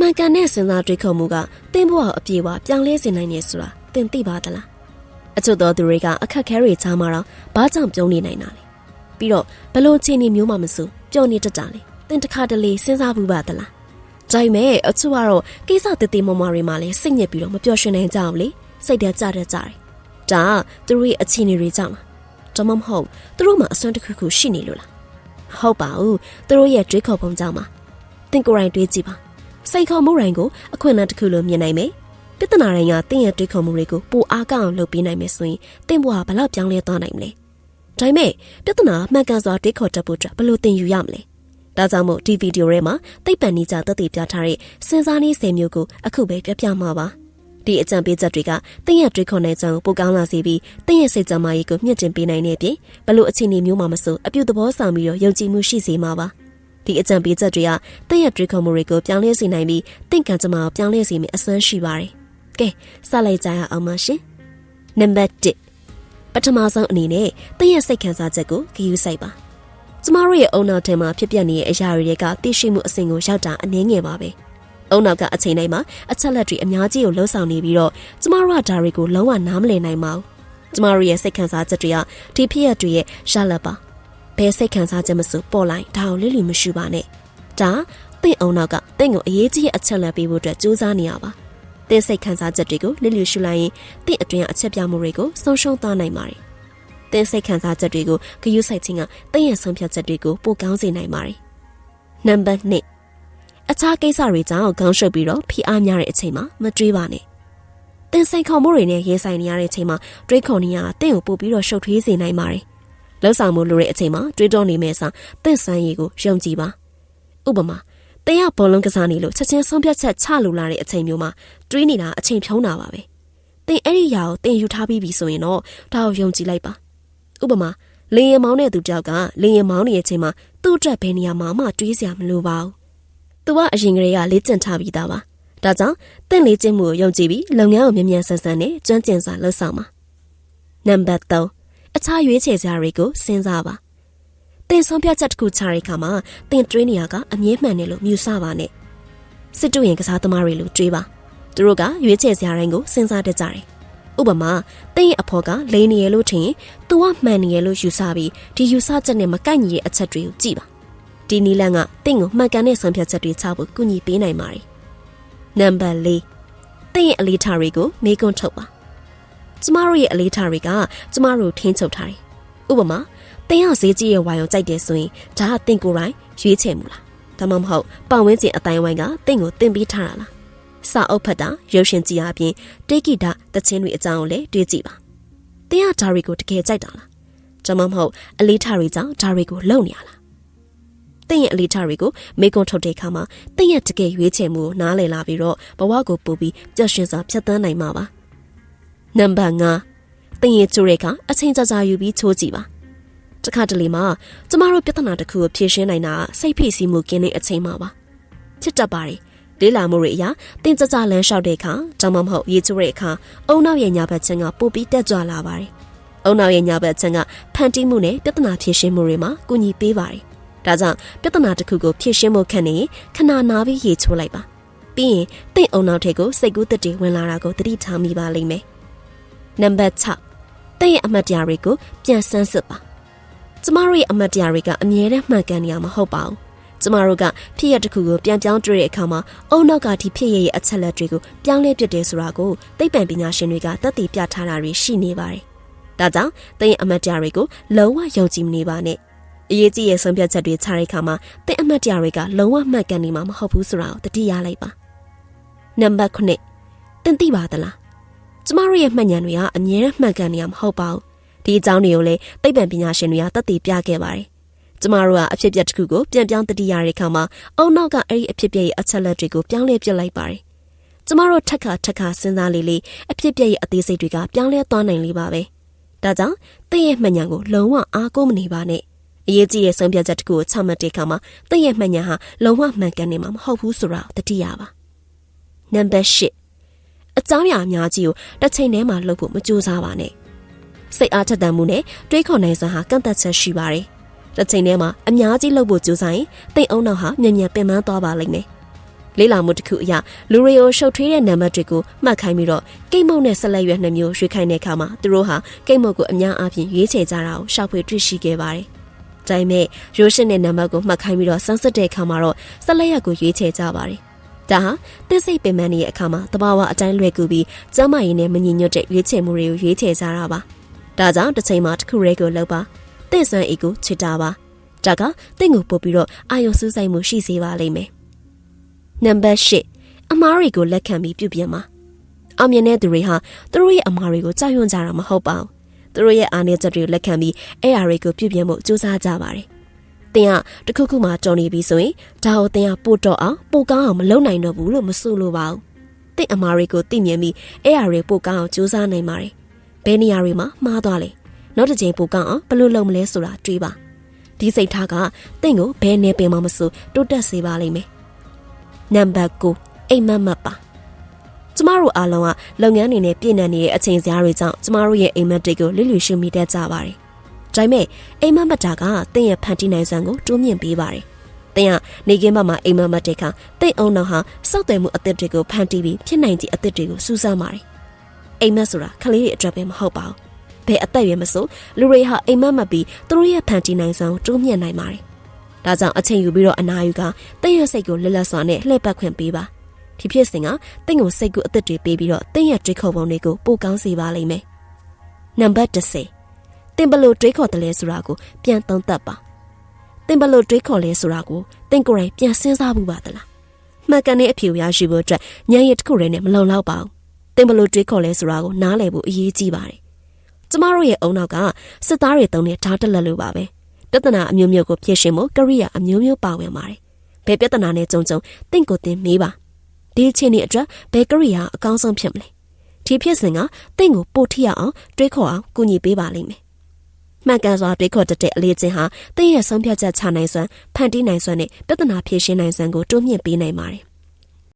မှန်ကန်တဲ့စဉ်းစားတွေးခေါ်မှုကတင်းဘဝအပြေအဝပြောင်းလဲစေနိုင်နေဆိုတာသင်သိပါသလားအချို့သောသူတွေကအခက်ခဲတွေချားမှာတော့ဘာကြောင့်ပြုံးနေနိုင်တာလဲပြီးတော့ဘလို့ချင်းနေမျိုးမှမစိုးပျော်နေတတ်တာလေသင်တစ်ခါတလေစဉ်းစားဘူးပါသလားဒါပေမဲ့အချို့ကတော့ကိစ္စတည်တည်မမတွေမှာလည်းစိတ်ညစ်ပြီးတော့မပျော်ရွှင်နိုင်ကြအောင်လေစိတ်ထဲကြတဲ့ကြတယ်ဒါကသူတို့ရဲ့အခြေအနေတွေကြောင့်လားဒါမှမဟုတ်သူတို့မှာအစွမ်းတစ်ခုခုရှိနေလို့လားမဟုတ်ပါဘူးသူတို့ရဲ့တွေးခေါ်ပုံကြောင့်ပါသင်ကိုယ်တိုင်တွေးကြည့်ပါ စိတ်ခေါ်မှုတိုင်းကိုအခွင့်အလမ်းတစ်ခုလိုမြင်နိုင်မယ်ပြဿနာတိုင်းကတင့်ရဲ့တွေးခေါ်မှုတွေကိုပိုအားကောင်းအောင်လုပ်ပေးနိုင်မယ်ဆိုရင်တင့်ဘဝဘယ်လောက်ပြောင်းလဲသွားနိုင်မလဲဒါပေမဲ့ပြဿနာမှန်ကန်စွာတွေးခေါ်တတ်ဖို့အတွက်ဘယ်လိုသင်ယူရမလဲဒါကြောင့်မို့ဒီဗီဒီယိုထဲမှာသိပ္ပံနည်းကျသက်သေပြထားတဲ့စဉ်းစားနည်း10မျိုးကိုအခုပဲပြပြမှာပါဒီအကြံပေးချက်တွေကတင့်ရဲ့တွေးခေါ်နိုင်ကြောင်းပိုကောင်းလာစေပြီးတင့်ရဲ့စိတ်ကြမ်းမာရေးကိုမြင့်တင်ပေးနိုင်တဲ့အပြင်ဘလို့အခြေအနေမျိုးမှမဆိုအပြုသဘောဆောင်ပြီးတော့ယုံကြည်မှုရှိစေမှာပါ ဒီအကြံပေးချက်တွေကတင့်ရဲ့တွေးခေါ်မှုတွေကိုပြောင်းလဲစေနိုင်ပြီးတင့်ကံကြမ္မာကိုပြောင်းလဲစေမယ့်အစွမ်းရှိပါတယ်ကဲစလိုက်ကြရအောင်ပါရှင်နံပါတ်1ပထမဆုံးအနေနဲ့တင့်ရဲ့စိတ်ခံစားချက်ကိုဂရုစိုက်ပါကျမတို့ရဲ့အုံနောက်ထဲမှာဖြစ်ပျက်နေတဲ့အရာတွေကသိရှိမှုအဆင့်ကိုရောက်တာအနည်းငယ်ပါပဲ။အုံနောက်ကအချိန်တိုင်းမှာအချက်လက်တွေအများကြီးကိုလှုပ်ဆောင်နေပြီးတော့ကျမတို့ကဒါတွေကိုလုံးဝနားမလည်နိုင်ပါဘူး။ကျမတို့ရဲ့စိတ်ခံစားချက်တွေကဒီဖြစ်ရတွေရဲ့ရလဒ်ပါ။ ဘယ်စိတ်ခံစားချက်မဆိုပေါ်လိုက်ဒါကိုလစ်လီမရှိပါနဲ့။ဒါတင့်အုံနောက်ကတင့်ကိုအရေးကြီးတဲ့အချက်လက်ပေးဖို့အတွက်ကြိုးစားနေရပါ။တင်းစိတ်ခံစားချက်တွေကိုလစ်လျူရှုလိုက်ရင်တင့်အတွင်းအချက်ပြမှုတွေကိုဆုံးရှုံးသွားနိုင်ပါတယ်။တင်းစိတ်ခံစားချက်တွေကိုဂရုစိုက်ခြင်းကတင့်ရဲ့ဆုံးဖြတ်ချက်တွေကိုပိုကောင်းစေနိုင်ပါတယ်။နံပါတ်2အခြားကိစ္စတွေကြောင့်ခေါင်းရှုပ်ပြီးတော့ဖိအားများတဲ့အချိန်မှာမတွေးပါနဲ့။တင်းစိတ်ခေါ်မှုတွေနဲ့ရင်ဆိုင်နေရတဲ့အချိန်မှာတွေးခေါ်နေရတာတင့်ကိုပို့ပြီးတော့ရှုပ်ထွေးစေနိုင်ပါတယ်။ လှုပ်ဆောင်မှုလိုတဲ့အချိန်မှာတွေးတောနေမဲ့အစားတင့်ဆန်းရည်ကိုယုံကြည်ပါ။ဥပမာတင်ရဘောလုံးကစားနေလို့ချက်ချင်းဆုံးဖြတ်ချက်ချလိုလာတဲ့အချိန်မျိုးမှာတွေးနေတာအချိန်ဖြုံးတာပါပဲ။တင်အဲ့ဒီຢာကိုတင်ယူထားပြီးပြီဆိုရင်တော့ဒါကိုယုံကြည်လိုက်ပါ။ဥပမာလေရင်မောင်းတဲ့သူတယောက်ကလေရင်မောင်းနေတဲ့အချိန်မှာသူ့အတွက်ဘယ်နေရာမှာမှတွေးစရာမလိုပါဘူး။သူကအရင်ကတည်းကလေ့ကျင့်ထားပြီးသားပါ။ဒါကြောင့်တင့်လေ့ကျင့်မှုကိုယုံကြည်ပြီးလုပ်ငန်းကိုမြန်မြန်ဆန်ဆန်နဲ့ကျွမ်းကျင်စွာလုပ်ဆောင်ပါ။နံပါတ်3 အခြားရွေးချယ်စရာတွေကိုစဉ်းစားပါ။တင်ဆုံးဖြတ်ချက်တစ်ခုချတဲ့အခါမှာတင်တွေးနေရကအမြဲမှန်တယ်လို့မြူဆပါနဲ့စစ်တူရင်ကစားသမားတွေလို့တွေးပါသူတို့ကရွေးချယ်စရာတိုင်းကိုစဉ်းစားတတ်ကြတယ်ဥပမာတင်ရဲ့အဖော်ကလိန်နေရလို့ထင်ရင် तू ကမှန်နေရလို့ယူဆပြီးဒီယူဆချက်နဲ့မကိုက်ညီတဲ့အချက်တွေကိုကြည့်ပါဒီနီလန်ကတင့်ကိုမှန်ကန်တဲ့ဆုံးဖြတ်ချက်တွေချဖို့ကူညီပေးနိုင်ပါတယ်နံပါတ်၄တင့်ရဲ့အလေးထားတွေကိုမေးခွန်းထုတ်ပါ ကျမတို့ရဲ့အလေးထားတွေကကျမတို့ထင်းချုပ်ထားတယ်ဥပမာတင်ရဈေးကြီးရဲ့ဝါရောကြိုက်တယ်ဆိုရင်ဒါကတင်ကိုယ်တိုင်ရွေးချယ်မှုလားဒါမှမဟုတ်ပတ်ဝန်းကျင်အတိုင်းဝိုင်းကတင့်ကိုတင်ပေးထားတာလားစာအုပ်ဖတ်တာရုပ်ရှင်ကြည့်အပြင်တေဂီတာတချင်းတွေအကြောင်းကိုလည်းတွေးကြည့်ပါတင်ရဒါတွေကိုတကယ်ကြိုက်တာလားဒါမှမဟုတ်အလေးထားတွေကြောင့်ဒါတွေကိုလုံနေရလားတင်ရဲ့အလေးထားတွေကိုမေကွန်ထုတ်တဲ့အခါမှာတင်ရဲ့တကယ်ရွေးချယ်မှုကိုနားလည်လာပြီးတော့ဘဝကိုပို့ပြီးပျော်ရွှင်စွာဖြတ်သန်းနိုင်မှာပါ နံပါတ်5တင်ရဲ့ကျိုးတွေကအချိန်ကြာကြာယူပြီးချိုးကြည့်ပါတခါတလေမှာကျမတို့ပြဿနာတစ်ခုကိုဖြေရှင်းနိုင်တာစိတ်ဖိစီးမှုကင်းတဲ့အချိန်မှာပါဖြစ်တတ်ပါတယ်လေးလာမှုတွေအရာတင်ကြကြလန်းလျှောက်တဲ့အခါဒါမှမဟုတ်ရေးချိုးတဲ့အခါအုံနောက်ရဲ့ညာဘက်ချင်းကပိုပြီးတက်ကြွလာပါတယ်အုံနောက်ရဲ့ညာဘက်ချင်းကဖန်တီးမှုနဲ့ပြဿနာဖြေရှင်းမှုတွေမှာကူညီပေးပါတယ်ဒါကြောင့်ပြဿနာတစ်ခုကိုဖြေရှင်းဖို့ခက်နေရင်ခဏနာပြီးရေးချိုးလိုက်ပါပြီးရင်တင့်အုံနောက်ထဲကိုစိတ်ကူးတက်တွေဝင်လာတာကိုသတိထားမိပါလိမ့်မယ် နံပါတ်6တင့်ရဲ့အမှတ်တရတွေကိုပြန်ဆန်းစစ်ပါကျမတို့ရဲ့အမတ်တရားတွေကအမြဲတမ်းမှန်ကန်နေရမှာမဟုတ်ပါဘူး။ကျမတို့ကဖြစ်ရတစ်ခုကိုပြန်ပြောင်းတွေ့တဲ့အခါမှာအုံနောက်ကဒီဖြစ်ရရဲ့အချက်လက်တွေကိုပြောင်းလဲပြစ်တယ်ဆိုတာကိုသိပ္ပံပညာရှင်တွေကသက်သေပြထားတာတွေရှိနေပါတယ်။ဒါကြောင့်သင်ရဲ့အမတ်တရားတွေကိုလုံးဝယုံကြည်မနေပါနဲ့။အရေးကြီးရဲ့ဆုံးဖြတ်ချက်တွေချတဲ့အခါမှာသင်အမတ်တရားတွေကလုံးဝမှန်ကန်နေမှာမဟုတ်ဘူးဆိုတာကိုတတိယလိုက်ပါ။နံပါတ်9တင်သိပါသလား။ ကျမတို့ရဲ့မှတ်ဉာဏ်တွေကအမြဲတမ်းမှန်ကန်နေရမှာမဟုတ်ပါဘူး။ဒီအကြောင်းတွေကိုလည်းသိပ္ပံပညာရှင်တွေကသက်သေပြခဲ့ပါတယ်။ကျမတို့ကအဖြစ်အပျက်တစ်ခုကိုပြန်ပြောင်းတတိယရတဲ့အခါမှာအုံနောက်ကအဲ့ဒီအဖြစ်အပျက်ရဲ့အချက်လက်တွေကိုပြောင်းလဲပြစ်လိုက်ပါတယ်။ကျမတို့ထက်ခါထက်ခါစဉ်းစားလေးလေးအဖြစ်အပျက်ရဲ့အသေးစိတ်တွေကပြောင်းလဲသွားနိုင်လေပါပဲ။ဒါကြောင့်တင့်ရဲ့မှန်ညာကိုလုံးဝအားကိုးမနေပါနဲ့။အရေးကြီးတဲ့ဆုံးဖြတ်ချက်တစ်ခုကိုချမှတ်တဲ့အခါမှာတင့်ရဲ့မှန်ညာဟာလုံးဝမှန်ကန်နေမှာမဟုတ်ဘူးဆိုတာတတိယပါ။နံပါတ်၈ အကြောင်းအရာအများကြီးကိုတစ်ချိန်တည်းမှာလုပ်ဖို့မကြိုးစားပါနဲ့။စိတ်အားထက်သန်မှုနဲ့တွေးခေါ်နိုင်စွမ်းဟာကန့်သက်ချက်ရှိပါတယ်။တစ်ချိန်တည်းမှာအများကြီးလှုပ်ဖို့ကြိုးစားရင်တိတ်အုံနောက်ဟာမြန်မြန်ပင်ပန်းသွားပါလိမ့်မယ်။လေးလာမှုတစ်ခုအရလူရီယိုရှုပ်ထွေးတဲ့နံပါတ်တွေကိုမှတ်ခိုင်းပြီးတော့ကိတ်မုတ်နဲ့ဆက်လက်ရွက်နှစ်မျိုးရွေးခိုင်းတဲ့အခါမှာသူတို့ဟာကိတ်မုတ်ကိုအများအားဖြင့်ရွေးချယ်ကြတာကိုရှောက်ဖွေတွေ့ရှိခဲ့ပါတယ်။ဒါပေမဲ့ရိုးရှင်းတဲ့နံပါတ်ကိုမှတ်ခိုင်းပြီးတော့စမ်းစစ်တဲ့အခါမှာတော့ဆက်လက်ရွက်ကိုရွေးချယ်ကြပါတယ်။ ဒါဟာသစ်စိတ်ပင်ပန်းနေတဲ့အခါမှာတဘာဝအတိုင်းလွယ်ကူပြီးကျမ်းမာရေးနဲ့မညီညွတ်တဲ့ရွေးချယ်မှုတွေကိုရွေးချယ်ကြတာပါ။ဒါကြောင့်တစ်ချိန်မှာတစ်ခုရဲကိုလောက်ပါ။တင့်ဆွမ်းအေကိုချစ်တာပါ။ဒါကတင့်ကိုပို့ပြီးတော့အာယုံစူးစိုက်မှုရှိစေပါလိမ့်မယ်။နံပါတ်၈အမားတွေကိုလက်ခံပြီးပြုပြင်ပါ။အောင်မြင်တဲ့သူတွေဟာသူတို့ရဲ့အမားတွေကိုကြောက်ရွံ့ကြတာမဟုတ်ပါဘူး။သူတို့ရဲ့အားနည်းချက်တွေကိုလက်ခံပြီးအဲ့အရာတွေကိုပြုပြင်ဖို့ကြိုးစားကြပါတယ်။ တင်ကတခုခုမှကြော်နေပြီဆိုရင်ဒါကိုတင်ကပို့တော့အောင်ပိုကောင်းအောင်မလုပ်နိုင်တော့ဘူးလို့မဆိုလိုပါဘူး။တင့်အမားတွေကိုသိမြင်ပြီးအဲ့အရာတွေပိုကောင်းအောင်ကြိုးစားနိုင်ပါတယ်။ဘယ်နေရာတွေမှာမှားသွားလဲ။နောက်တစ်ချိန်ပိုကောင်းအောင်ဘယ်လိုလုပ်မလဲဆိုတာတွေးပါ။ဒီစိတ်ထားကတင့်ကိုဘယ်နေပင်မှမဆိုတိုးတက်စေပါလိမ့်မယ်။နံပါတ်9အိမ်မက်မက်ပါကျမတို့အားလုံးကလုပ်ငန်းတွေနဲ့ပြည်နှံနေတဲ့အချိန်စရာတွေကြောင့်ကျမတို့ရဲ့အိမ်မက်တွေကိုလစ်လျူရှုမိတတ်ကြပါတယ်။ ဒါပေမဲ့အိမ်မက်မက်တာကတင့်ရဲ့ဖန်တီးနိုင်စွမ်းကိုတိုးမြင့်ပေးပါတယ်။တင့်ကနေကင်းဘက်မှာအိမ်မက်မက်တဲ့ခါတင့်အောင်တော်ဟာစောက်တယ်မှုအသစ်တွေကိုဖန်တီးပြီးဖြစ်နိုင်သည့်အသစ်တွေကိုစူးစမ်းပါတယ်။အိမ်မက်ဆိုတာခလေးတွေအတွက်ပဲမဟုတ်ပါဘူး။ဘယ်အသက်အရွယ်မဆိုလူတွေဟာအိမ်မက်မက်ပြီးသူတို့ရဲ့ဖန်တီးနိုင်စွမ်းကိုတိုးမြင့်နိုင်ပါတယ်။ဒါကြောင့်အချိန်ယူပြီးတော့အနာယူကတင့်ရဲ့စိတ်ကိုလက်လက်စွာနဲ့လှည့်ပတ်ခွင့်ပေးပါ။ဒီဖြစ်စဉ်ကတင့်ကိုစိတ်ကူအသက်တွေပေးပြီးတော့တင့်ရဲ့တွေးခေါ်ပုံတွေကိုပိုကောင်းစေပါလိမ့်မယ်။နံပါတ်30 တင်ဘလို့တွေးခေါ်တယ်လဲဆိုတာကိုပြန်သုံးသပ်ပါ။တင်ဘလို့တွေးခေါ်လဲဆိုတာကိုတင့်ကိုယ်တိုင်ပြန်စဉ်းစားဖို့ပါသလား။မှန်ကန်တဲ့အဖြေကိုရရှိဖို့အတွက်ဉာဏ်ရည်တစ်ခုတည်းနဲ့မလုံလောက်ပါဘူး။တင်ဘလို့တွေးခေါ်လဲဆိုတာကိုနားလည်ဖို့အရေးကြီးပါတယ်။ကျမတို့ရဲ့အုံနောက်ကစစ်သားတွေတုံးတဲ့ဓာတ်တက်လက်လိုပါပဲ။ပြဿနာအမျိုးမျိုးကိုဖြေရှင်းဖို့ကရိယာအမျိုးမျိုးပါဝင်ပါတယ်။ဘယ်ပြဿနာနဲ့ကြုံကြုံတင့်ကိုတင်မေးပါ။ဒီအချိန်ဒီအတွက်ဘယ်ကရိယာအကောင်းဆုံးဖြစ်မလဲဒီဖြစ်စဉ်ကတင့်ကိုပို့ထိရအောင်တွေးခေါ်အောင်ကူညီပေးပါလိမ့်မယ် မှန်ကန်စွာတွေးခေါ်တတ်တဲ့အလေးချင်းဟာတင့်ရဲ့ဆုံးဖြတ်ချက်ချနိုင်စွမ်းဖန်တီးနိုင်စွမ်းနဲ့ပြဿနာဖြေရှင်းနိုင်စွမ်းကိုတိုးမြင့်ပေးနိုင်ပါတယ်